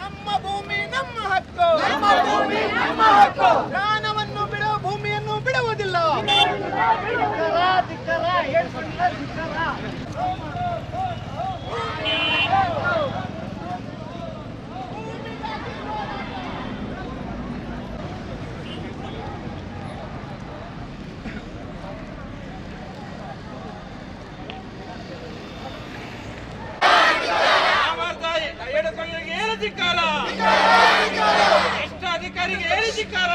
ನಮ್ಮ ಭೂಮಿ ನಮ್ಮ ಹಕ್ಕು. ನಮ್ಮ ಭೂಮಿ ನಮ್ಮ ಹಕ್ಕು. ಪ್ರಾಣವನ್ನು ಬಿಡೋ ಭೂಮಿಯನ್ನು ಬಿಡುವುದಿಲ್ಲ. ಏನು ಧಿಕ್ಕಾರ ಎಷ್ಟು ಅಧಿಕಾರಿಗೆ ಏನು ಧಿಕ್ಕಾರ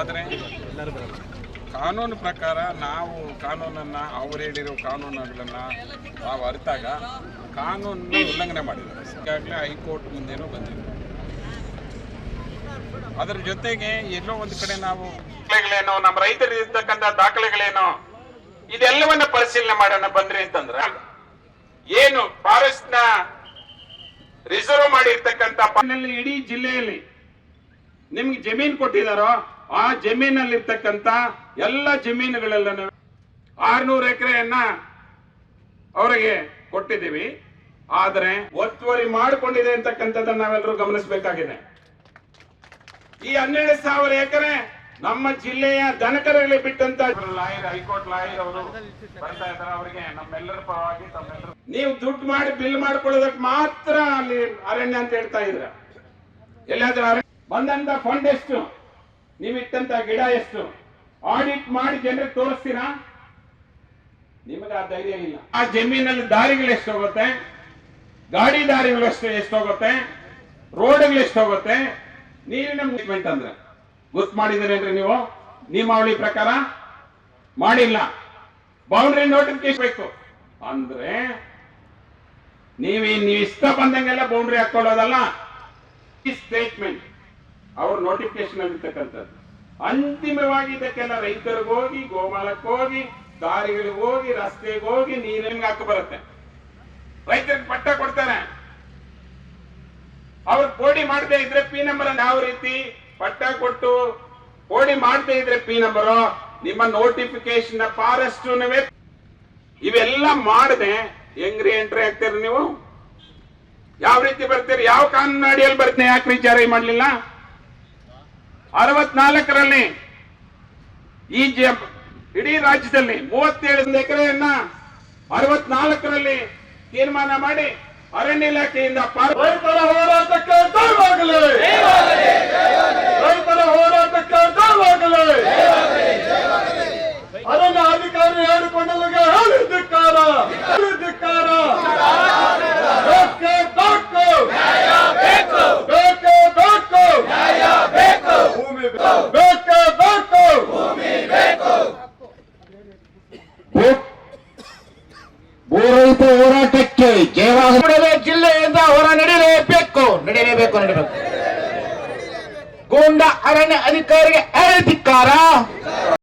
ಆದರೆ ಕಾನೂನು ಪ್ರಕಾರ ನಾವು ಕಾನೂನನ್ನು ಅವ್ರು ಹೇಳಿರೋ ಕಾನೂನುಗಳನ್ನು ನಾವು ಅರಿತಾಗ ಕಾನೂನು ಉಲ್ಲಂಘನೆ ಮಾಡಿದ್ದಾರೆ. ಈಗಾಗಲೇ ಹೈಕೋರ್ಟ್ ಮುಂದೆನೂ ಬಂದಿದೆ ಅದರ ಜೊತೆಗೆ ಎಲ್ಲೋ ಒಂದು ಕಡೆ ನಾವು ದಾಖಲೆಗಳೇನು ನಮ್ಮ ರೈತರಿರ್ತಕ್ಕಂಥ ದಾಖಲೆಗಳೇನು ಇದೆಲ್ಲವನ್ನ ಪರಿಶೀಲನೆ ಮಾಡೋಣ ಬಂದ್ರಿ ಅಂತಂದ್ರೆ ಏನು ಫಾರೆಸ್ಟ್ನ ರಿಸರ್ವ್ ಮಾಡಿರ್ತಕ್ಕಂಥ ಇಡೀ ಜಿಲ್ಲೆಯಲ್ಲಿ ನಿಮ್ಗೆ ಜಮೀನ್ ಕೊಟ್ಟಿದಾರೋ ಆ ಜಮೀನಲ್ಲಿರ್ತಕ್ಕಂಥ ಎಲ್ಲ ಜಮೀನುಗಳೆಲ್ಲ ಆರ್ನೂರು ಎಕರೆಯನ್ನ ಅವರಿಗೆ ಕೊಟ್ಟಿದ್ದೀವಿ. ಆದ್ರೆ ಒತ್ತುವರಿ ಮಾಡಿಕೊಂಡಿದೆ ಅಂತಕ್ಕಂಥದ್ದನ್ನ ನಾವೆಲ್ಲರೂ ಗಮನಿಸಬೇಕಾಗಿದೆ. ಈ ಹನ್ನೆರಡು ಸಾವಿರ ಎಕರೆ ನಮ್ಮ ಜಿಲ್ಲೆಯ ದನಕರಗಳಿಗೆ ಬಿಟ್ಟಂತ ಲಾಯರ್ ಹೈಕೋರ್ಟ್ ಲಾಯರ್ ಅವರು ಬರ್ತಾ ಇದ್ದಾರೆ. ಅವರಿಗೆ ನಮ್ಮೆಲ್ಲರ ಪರವಾಗಿ ತಮ್ಮೆಲ್ಲರೂ ನೀವು ದುಡ್ಡು ಮಾಡಿ ಬಿಲ್ ಮಾಡ್ಕೊಳ್ಳೋದಕ್ಕೆ ಮಾತ್ರ ಅಲ್ಲಿ ಅರಣ್ಯ ಅಂತ ಹೇಳ್ತಾ ಇದ್ರ. ಎಲ್ಲಾದ್ರೂ ಅರಣ್ಯ ಬಂದಂತ ಫಂಡ್ ಎಷ್ಟು? ನೀವಿಟ್ಟಂತ ಗಿಡ ಎಷ್ಟು? ಆಡಿಟ್ ಮಾಡಿ ಜನರಿಗೆ ತೋರಿಸ್ತೀರಾ? ನಿಮಗೆ ಆ ಧೈರ್ಯ ಇಲ್ಲ. ಆ ಜಮೀನಲ್ಲಿ ದಾರಿಗಳು ಎಷ್ಟು ಹೋಗುತ್ತೆ? ಗಾಡಿ ದಾರಿಗಳು ಎಷ್ಟು ಎಷ್ಟು ಹೋಗುತ್ತೆ? ರೋಡ್ಗಳು ಎಷ್ಟು ಹೋಗುತ್ತೆ? ನೀರಿನ ಮೂವ್ಮೆಂಟ್ ಅಂದ್ರೆ. ಗೊತ್ತು ಮಾಡಿದಿರೇನ್ರಿ ನೀವು? ನಿಯಮಾವಳಿ ಪ್ರಕಾರ? ಮಾಡಿಲ್ಲ. ಬೌಂಡ್ರಿ ನೋಟಿಫಿಕೇಶನ್ ಬೇಕು. ಅಂದ್ರೆ ನೀವು ನೀವು ಇಷ್ಟ ಬಂದಂಗೆಲ್ಲ ಬೌಂಡ್ರಿ ಹಾಕೊಳ್ಳೋದಲ್ಲ ಈ ಸ್ಟೇಟ್ಮೆಂಟ್ ಅವ್ರ ನೋಟಿಫಿಕೇಶನ್ ಇರ್ತಕ್ಕಂಥದ್ದು ಅಂತಿಮವಾಗಿ ಇದಕ್ಕೆಲ್ಲ ರೈತರಿಗೆ ಹೋಗಿ, ಗೋಮಾಳಕ್ಕೆ ಹೋಗಿ, ದಾರಿಗಳಿಗೆ ಹೋಗಿ, ರಸ್ತೆಗೆ ಹೋಗಿ ನೀರಿನ ಹಾಕ ಬರುತ್ತೆ. ರೈತರಿಗೆ ಪಟ್ಟ ಕೊಡ್ತಾನೆ. ಅವ್ರು ಪೋಡಿ ಮಾಡದೇ ಇದ್ರೆ ಪಿ ನಂಬರ್ ಯಾವ ರೀತಿ ಪಟ್ಟ ಕೊಟ್ಟು ಪೋಡಿ ಮಾಡದೇ ಇದ್ರೆ ಪಿ ನಂಬರ್ ನಿಮ್ಮ ನೋಟಿಫಿಕೇಶನ್ ಫಾರೆಸ್ಟ್ ಇವೆಲ್ಲ ಮಾಡದೆ, ಹೆಂಗ್ರಿ ಎಂಟ್ರಿ ಆಗ್ತೀರಿ ನೀವು? ಯಾವ ರೀತಿ ಬರ್ತೀರಿ? ಯಾವ ಕಾನೂನು ಅಡಿಯಲ್ಲಿ ಬರ್ತೀನಿ? ಯಾಕೆ ವಿಚಾರ ಮಾಡಲಿಲ್ಲ? ಅರವತ್ನಾಲ್ಕರಲ್ಲಿ ಈ ಜ- ಇಡೀ ರಾಜ್ಯದಲ್ಲಿ ಮೂವತ್ತೇಳು ಎಕರೆಯನ್ನ ಅರವತ್ನಾಲ್ಕರಲ್ಲಿ ತೀರ್ಮಾನ ಮಾಡಿ ಅರಣ್ಯ ಇಲಾಖೆಯಿಂದ ರೈತರ ಹೋರಾಟಕ್ಕೆ ಜಯವಾಗಲಿ. ರೈತರ ಹೋರಾಟಕ್ಕೆ ಜಯವಾಗಲಿ ಅರಣ್ಯ ಅಧಿಕಾರಿ ಹೇಳಿಕೊಂಡಲ್ಲಿಗೆ ಹೇಳಿ ಧಿಕ್ಕಾರ ಹೇಳಿ ಧಿಕ್ಕಾರ ಬೇಕೇ ಬೇಕು ಬೇಕೇ ಬೇಕು ಭೂಮಿ ಬೇಕೇ ಬೇಕು ಭೂರಹಿತ ಹೋರಾಟಕ್ಕೆ ಜಯವಾಗಲೇ ಜಿಲ್ಲೆಯಿಂದ ಹೊರ ನಡೆಯಲೇಬೇಕು ನಡೀಬೇಕು ಗೋಂಡ ಅರಣ್ಯ ಅಧಿಕಾರಿಗೆ ಧಿಕ್ಕಾರ.